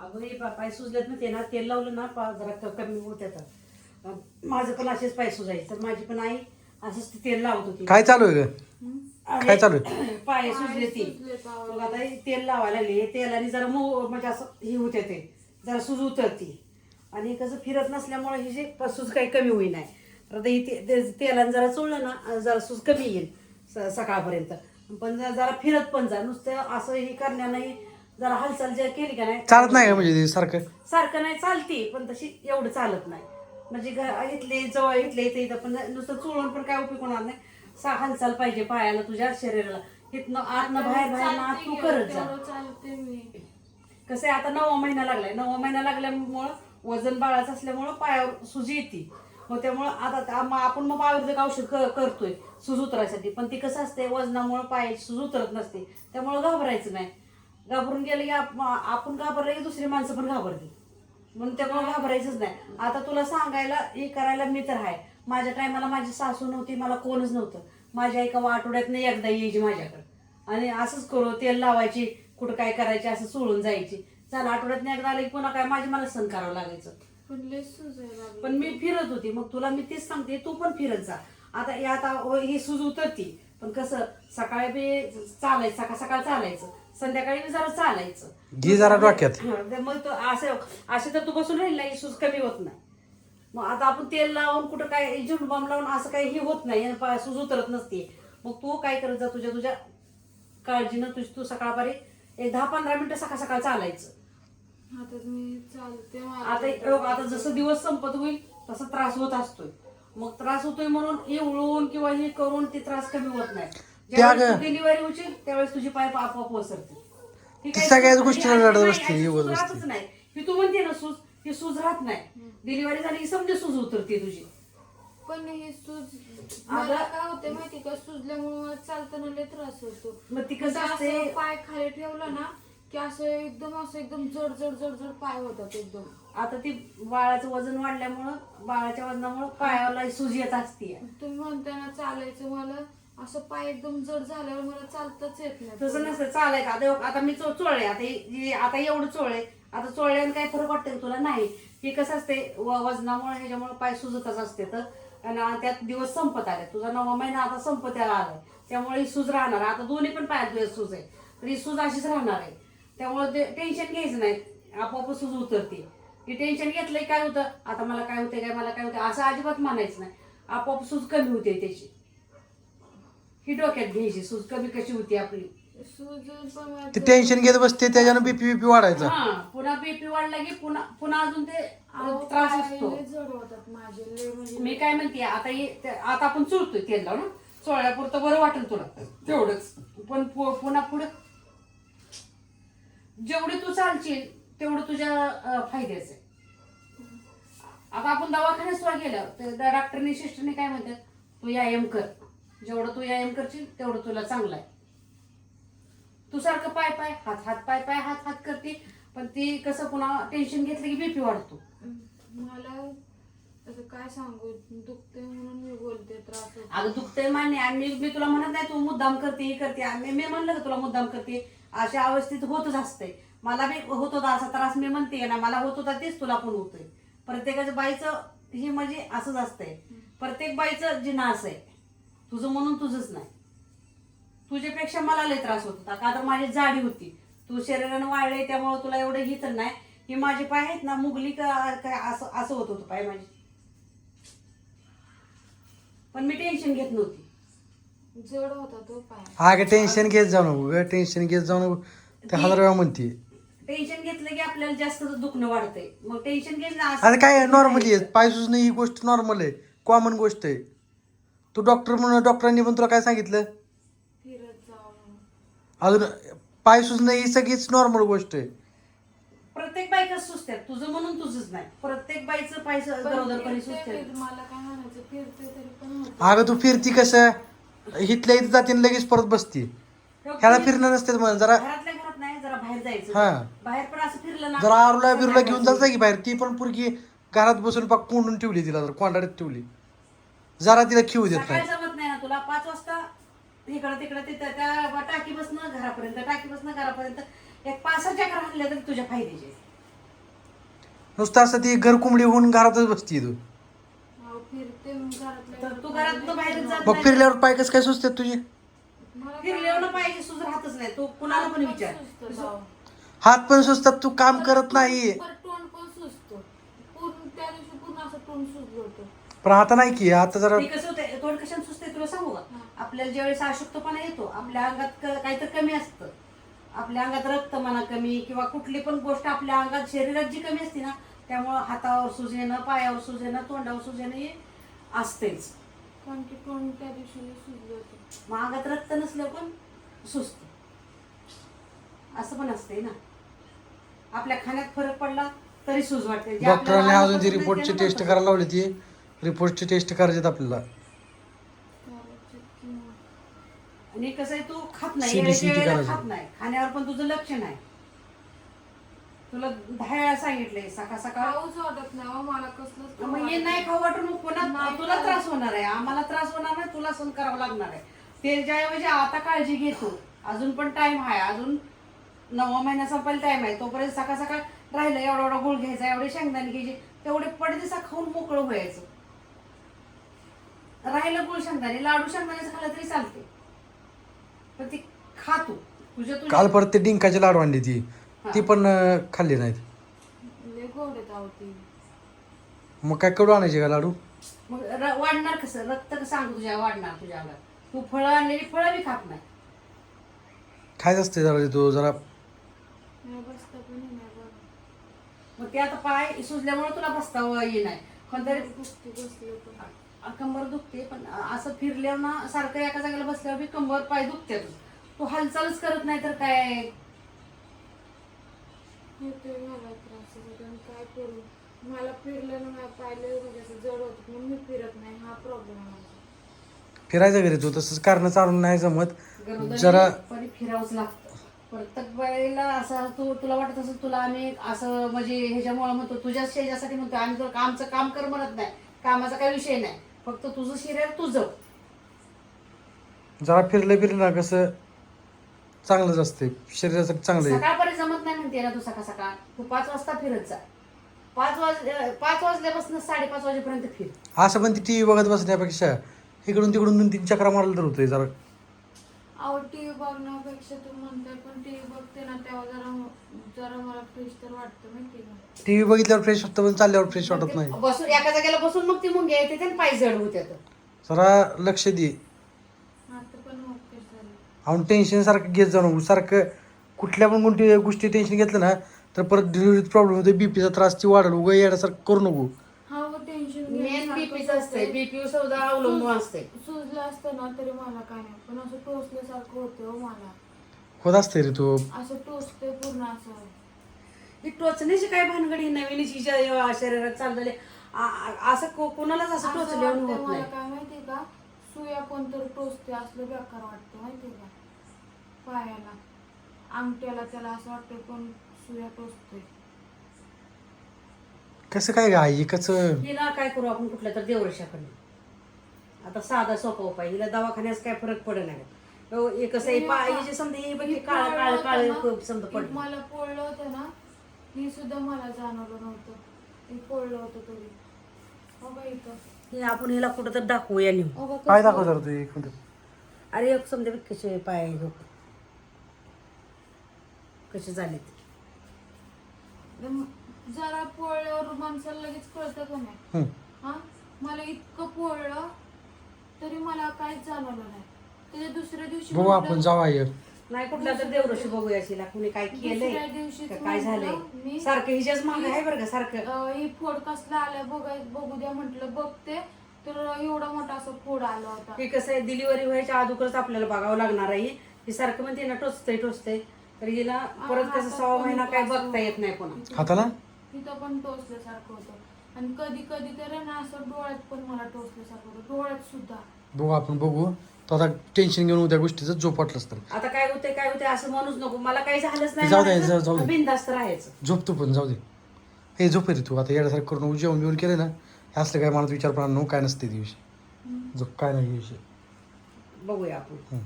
अगं हे पा- पाय सुजलेत ना ते ना तेल लावलं ना पा जरा क- कमी होत्यात अं, माझं पण असेच पाय सुजायचे. तर माझी पण आई असंच ते तेल लावत होती. काय चालू आहे ग? काय चालू पाय सुजले ती. मग आता हे तेल लावायला लागले. तेलाने जरा मऊ म्हणजे असं हे होते ते जरा सूज उतरती आणि कसं फिरत नसल्यामुळे ही जे प- सूज काही कमी होई नाही तर आता ही ते- ते- तेलाने जरा चोळलं ना जरा सूज कमी येईल स- सकाळपर्यंत. पण जरा जरा फिरत पण जा. नुसतं असं हे करण्याने जरा हालचाल जर केली का नाही चालत नाही का म्हणजे ते सारखं? सारखं नाही चालती पण तशी एवढं चालत नाही. म्हणजे घ- इथले जवळ इथले इथे इथं पण नुसतं चोळून पण काय उपयोग होणार नाही. सा हालचाल पाहिजे पायाला तुझ्या शरीराला. इथनं आतनं बाहेर बाहेर ना आत तू करत जा. चालते मी. कसं आहे आता नववा महिना लागलाय. नववा महिना लागल्यामुळं वजन बाळाचं असल्यामुळं पायावर सुजी येते. मग त्यामुळं आता त्या- मग आपण मग आयुर्वेदिक औषध क- करतोय सूज उतरायसाठी. पण ती कसं असते वजनामुळं पायाची सूज उतरत नसते. त्यामुळं घाबरायचं नाही. घाबरून गेलं की आप- आपण घाबरलं की दुसरी माणसं पण घाबरली म्हणून त्यामुळे घाबरायचंच नाही. आता तुला सांगायला हे करायला मी तर आहे. माझ्या टायमाला माझी सासू नव्हती मला कोणच नव्हतं. माझ्या एका आठवड्यात नाही एकदा यायची माझ्याकडे. आणि असंच करू तेल लावायची कुठं काय करायची असं सोडून जायची. चला आठवड्यात एकदा आलं की पुन्हा काय माझी मला सण करावं लागायचं. पण लय सुजायला लागलं. पण मी फिरत होती. मग तुला मी तेच सांगते तू पण फिरत जा. आता हे आता हो- ही सूज उतरती. पण कसं सकाळी बी चालायचं सकाळ सकाळ चालायचं. संध्याकाळी जरा चालायचं. घे जरा डोक्यात. हा, मग तो असे असे तर तू बसून राहील ना ही सूज कमी होत नाही. मग आता आपण तेल लावून कुठं काय झुंडबाम लावून असं काही हे होत नाही. आणि पा- सूज उतरत नसते. मग तू काय करत जा तुझ्या तुझ्या काळजीनं तुझ तू सकाळपारी एक दहा पंधरा मिनिटं सकाळ सकाळ चालायचं. आता मी चालते मला आता आता जसं दिवस संपत होईल तसा त्रास होत असतोय. मग त्रास होतोय म्हणून इवळून किंवा हे करून ते त्रास कमी होत नाही. डिलिव्हरी होईल त्यावेळेस तुझी पाय आपोआप ओसरते ती सगळ्याच गोष्टीला ही रडत नाही, बसते, अशी ही सूज बोलत राहतच बसते. नाही. ही तू म्हणते ना सूज ती सूज राहत नाही. डिलिव्हरी झाली की समजे सूज उतरते तुझी. पण हे सूज मला काय होते माहिती का? सुजल्यामुळे मला चालताना लय त्रास होतो. मग ती कसं म्हणजे असते? असं पाय खाली ठेवला ना की असं एकदम असं एकदम जड जड जड जड पाय होतात एकदम. आता ती बाळाचं वजन वाढल्यामुळं बाळाच्या वजनामुळं पायाला सूज येत असते तुम्ही म्हणताय ना चालायचं मला असं पाय एकदम जड झाल्यावर मला चालताच येत नाही. तसं नसतं चालायचं आता आता मी चो- चोळले आता हे- आता एवढं चोळले. आता चोळल्याने काही फरक वाटतं का तुला? नाही. हे कसं असते व- वजनामुळे ह्याच्यामुळे पाय सुजतच असते तर. आणि त्यात दिवस संपत आले. तुझा नवा महिना आता संपत आलाय. त्यामुळे ही सूज राहणार. आता दोन्ही पण पायात दिवस सूज आहे. तर ही सूज अशीच राहणार आहे. त्यामुळे ते टेन्शन घ्यायचं नाही. आपोआप सूज उतरते. की टेन्शन घेतलंय काय होतं? आता मला काय होतंय काय मला काय होतं असं अजिबात मानायचं नाही. आपोआप सूज कमी होते त्याची. ही डोक्यात घ्यायची सूज कमी कशी होती आपली. सूज पण मला ते टेन्शन घेत बसते त्याच्यानं बीपी बीपी वाढायचा. हा पुन्हा बीपी वाढला की पुन्हा पुन्हा अजून ते अहो, त्रास पाय असतो. लय जड होतात माझे लय म्हणजे. मी काय म्हणते आता हे ते- आता आपण चुळतोय तेल लावून चोळल्यापुरतं बरं वाटेल तुला. तेवढंच. पण पु- पुन्हा पुढे. जेवढी तू चालशील तेवढं तुझ्या अं, फायद्याचं आहे. आता आपण दवाखान्यात सुद्धा गेलं तर डॉक्टरनी सिस्टरने काय म्हणतात? तू व्यायाम कर. जेवढं तू व्यायाम करशील तेवढं तुला चांगलं आहे. तू सारखं पाय पाय हात हात पाय पाय हात हात करते. पण ती कसं पुन्हा टेन्शन घेतलं की बीपी वाढतो. मला आता काय सांगू? दुखते म्हणून मी बोलते त्रास होतो. अगं दुखतंय मान्य आणि मी मी तुला म्हणत नाही तू मुद्दाम करते हे करते. आणि मी म्हणलं का तुला मुद्दाम करते? अशा अवस्थेत होतच असते मला बी होत होता असा त्रास मी म्हणते ना मला होत होता तेच तुला पण होतोय. प्रत्येकाच्या बाईचं हे म्हणजे असंच असतंय. प्रत्येक बाईचं जिना असं आहे तुझं म्हणून तुझंच नाही. तुझ्यापेक्षा मला लय त्रास होत होता. का तर माझी जाडी होती. तू शरीरानं वाढले त्यामुळे तुला एवढं ही तर नाही. ही माझे पाय आहेत ना मुगली का काय असं असं होत होतं पाय माझे. पण मी टेन्शन घेत नव्हती. जड होता तो पाय. अगं टेन्शन घेत जाऊ नको ग टेन्शन घेत जाऊ नको. ते हजार वेळा म्हणते. टेन्शन घेतलं की आपल्याला जास्त दुखणं वाढतंय. मग टेन्शन घेतलं असं- आता काय नॉर्मली आहे. पाय सुजणं ही गोष्ट नॉर्मल आहे. कॉमन गोष्ट आहे. तू डॉक्टर म्हणून डॉक्टरांनी पण तुला काय सांगितलं? फिरत जाऊन अजून पाय सुजणं ही सगळीच नॉर्मल गोष्ट आहे. प्रत्येक बायका सुचतात तुझं म्हणून तुझंच नाही. प्रत्येक बाईचं पाय गरोदरपणी फिरते, सुचतात फिर- मला काय म्हणायचं? फिरते तरी पण होत अगं तू फिरती कसं? इथल्या इथं जाते आणि लगेच परत बसती. ह्याला फिरणं नसते म्हणून. जरा घरातल्या घरात नाही जरा बाहेर जायचं. हा. बाहेर पण असं फिरलं ना जरा आरुला बिरुला घेऊन जायचं की बाहेर. ती पण पुरगी घरात बसून पाक कोंडून ठेवली तिला जर कोंडाड्यात ठेवली. जरा तिला खिऊ देत सकाळी नाही. जमत नाही ना तुला. पाच वाजता इकडं तिकडं तिथं त्या टाकी बसणं घरापर्यंत टाकी बसणं घरापर्यंत. एक पाच चक्र हाणल्या तरी तुझ्या फायद्याचे. नुसतं असं ती घर कुंबडी होऊन घरातच बसती तू. अहो, फिरते मग घरातल्या तर तू घरात बाहेर जात मग नाही. फिरल्यावर पाय कसं काय सुचतात तुझे? मला फिरल्यावर पाहिजे सुज राहतच नाही. तू कुणाला पण विचार. सुचतं जाऊ. हात पण सुचतात तू काम करत नाही. पर तोंड पण सुचतो पूर्ण त्या दिवशी पूर्ण असं तोंड सुचलं होतं. पण आता नाही की आता जरा ते कसं होतंय तोंड कशाने सुचते तुला सांगू का? आपल्याला ज्यावेळेस अशक्तपणा येतो आपल्या अंगात क- काहीतरी कमी असतं. आपल्या अंगात रक्त म्हणा कमी किंवा कुठली पण गोष्ट आपल्या अंगात शरीरात जी कमी असते ना त्यामुळं हातावर सूज येणं पायावर सूज येणं तोंडावर सूज येणं हे असतेच. कारण की तोंड त्या दिवशी सुजलं होतं मग अंगात रक्त नसल्यावर पण सुचत असं पण असते ना. आपल्या खाण्यात फरक पडला तरी सूज वाटते. जे आपल्याला डॉक्टरांनी अजून आधीपासून रिपोर्टची टेस्ट ना, करायला लावली ती रिपोर्टची टेस्ट करायची आपल्याला. आणि कसं आहे तू खात नाही. वेळेला करायची. खात नाही. खाण्यावर पण तुझं लक्ष नाही. तुला दहा वेळा सांगितलंय सकाळ सकाळ. खाऊच वाटत नाही अहो, मला कसलंच खाऊ मग हे वाटत नाही खाऊ वाटून नाही तुला खाऊ. त्रास होणार आहे. आम्हाला त्रास होणार नाही तुला सहन करावं लागणार आहे. ते ज्याऐवजी आता काळजी घेतो. अजून पण टाइम आहे. अजून नववा महिना संपायला टाइम आहे. तोपर्यंत सकाळ सकाळ राहिलं एवढा एवढा गुळ घ्यायचा एवढे शेंगदाणे घ्यायचे तेवढे पडदिसा खाऊन मोकळं व्हायचं. राहिलं गुळ शेंगदाणे लाडू शेंगदाण्याचं खाल्लं तरी चालते पण ती खातो. तुझ्या तुझ्या काल परत ते डिंकाचे लाडू आणली ती. ती पण अं, खाल्ली नाहीत. लय गोड आहेत अहो ती. मग काय कडू आणायचे का लाडू? मग र- वाढणार कसं? रक्त कसं सांगू तुझ्या वाढणार तुझ्या अंगात? तू फळं आणलेली फळं बी खात नाही. खायचं असते जरा तो जरा नाही बसता पण नाही बरं मग ते आता पाय सुजल्यामुळे तुला बसता ये नाही कोणतरी गोष्टी बसले पण अ- कंबर दुखते पण असं फिरल्यावर ना सारखं एका जागेला बसल्यावर बी कंबर पाय दुखते तू हालचालच करत नाही तर काय? होतोय मला त्रास होतो आणि काय करू? मला फिरलं ना मला पाहिलं म्हणजे असं जड होतं म्हणून मी फिरत नाही हा प्रॉब्लेम आहे माझा. फिरायचं घरी तू तसंच कारण चालून नाही जमत. गरोदरी जरा पण फिरावंच लागतं. प्रत्येक वेळेला असं तू तुला वाटत असेल तुला आम्ही असं म्हणजे ह्याच्यामुळे म्हणतो तुझ्याच शरीरासाठी म्हणतो आम्ही तुला आमचं काम कर म्हणत नाही. कामाचा काही विषय नाही. फक्त तुझं शरीर तुझं. जरा फिरलं फिरलं ना कसं चांगलंच असते शरीरासाठी चांगलं आहे. सकाळपर्यंत जमत नाही म्हणते ना तू सकाळ सकाळ. तू पाच वाजता फिरत जा. पाच वाज पाच वाजल्यापासून साडेपाच वाजेपर्यंत फिर. असं पण ती टी व्ही बघत बसण्यापेक्षा इकडून तिकडून दोन तीन चक्रा मारलं तर होतंय जरा. अहो टी व्ही बघण्यापेक्षा तू म्हणताय पण टी व्ही बघते ना तेव्हा जरा जरा मला फ्रेश तर वाटतं माहिती का? टी व्ही बघितल्यावर फ्रेश होतं पण चालल्यावर फ्रेश वाटत नाही. बसून एका जागेला बसून मग ती मुंग्या येते ते पाय जड होते जरा लक्ष दे. आता पण ओके झालं. आपण टेन्शन सारखं घेत जाऊ नको सारखं कुठल्या पण गोष्टी गोष्टी टेन्शन घेतलं ना तर परत डिलिव्हरीत प्रॉब्लेम होतो बीपीचा त्रास ती वाढेल उगा येण्यासारखं करू नको. टेन्शन मेन बीपीच असते बीपी सुद्धा अवलंबून असते सुजलं असतं ना तरी मला काय नाही. पण असं टोचल्यासारखं होतं हो मला. होत असते रे तू. असं टोचते पूर्ण असं. ही टोचण्याची काय भानगडी नवीन हिच्या शरीरात चाललेले असं को- कोणालाच असं असं टोचल्यावर वाटतंय होत मला नाही काय माहितीये का? सुया कोणतरी टोचते असलं बेकार वाटतं माहितीये का? पायाला. अंगठ्याला त्याला असं वाटतं कोण सुया टोचते कसं काय गाय कसं? हिला काय करू आपण कुठल्या तर देवरशाकडे आता साधा सोपा उपाय हिला दवाखान्यास काय फरक पडत नाही. अहो, हे हिचे समजा हे बघ काळ काळ काळ खूप समजा पडलं. मला पोळलं होतं ना ही सुद्धा मला जाणवलं नव्हतं. हे पोळलं होतं तरी. हो का इथं. हे आपण हिला कुठं तर दाखवूया नेऊ हो पाय कसं? दाखव जरा तू एक मिनिट? अरे एक समजा बघ कसे पाय आहे बघ. कसे झाले जरा पोळल्यावर माणसाला लगेच कळतं का नाही हं. हा? मला इतकं पोळलं तरी मला काहीच जाणवलं नाही. त्याच्या दुसऱ्या दिवशी बघू म्हटलं- आपण जाऊ नाही कुठला तर देवऋषी बघूया शिला. कुणी काय केलंय दुसऱ्या दिवशीच का काय म्हटलं झालंय? मी- सारखं हिच्याच माग आहे बरं का सारखं? अं, ही फोड कसला आलाय बघाय बघू द्या म्हटलं बघते. तर एवढा मोठा असं फोड आला होता. हे कसं आहे डिलिव्हरी व्हायच्या अगोदरच आपल्याला बघावं लागणार आहे ही. सारखं म्हणते ना टोचतंय टोचतंय. तर हिला परत कसं सहा महिना काय बघता येत नाही पुन्हा. हाताला? तिथं पण टोचल्यासारखं होतं. आणि कधी कधी तर आहे ना असं डोळ्यात पण मला टोचल्यासारखं होतं. डोळ्यात सुद्धा. बघू आपण बघू. तो आता टेन्शन घेऊन उद्या गोष्टीचं झोप वाटलंच तर आता काय होतंय काय होतंय असं म्हणूच नको. मला काही झालंच जाऊ दे, नाही जाऊ- जाऊ दे. बिंदास्त राहायचं. झोप तू पण जाऊ दे. हे झोप रे तू. आता येण्यासारखं करून नको. जेवण बिवण केलं ना हे असलं काय मला विचार पण नको काय नसते दिवशी झोप काय नाही विषय. बघूया आपण. हं.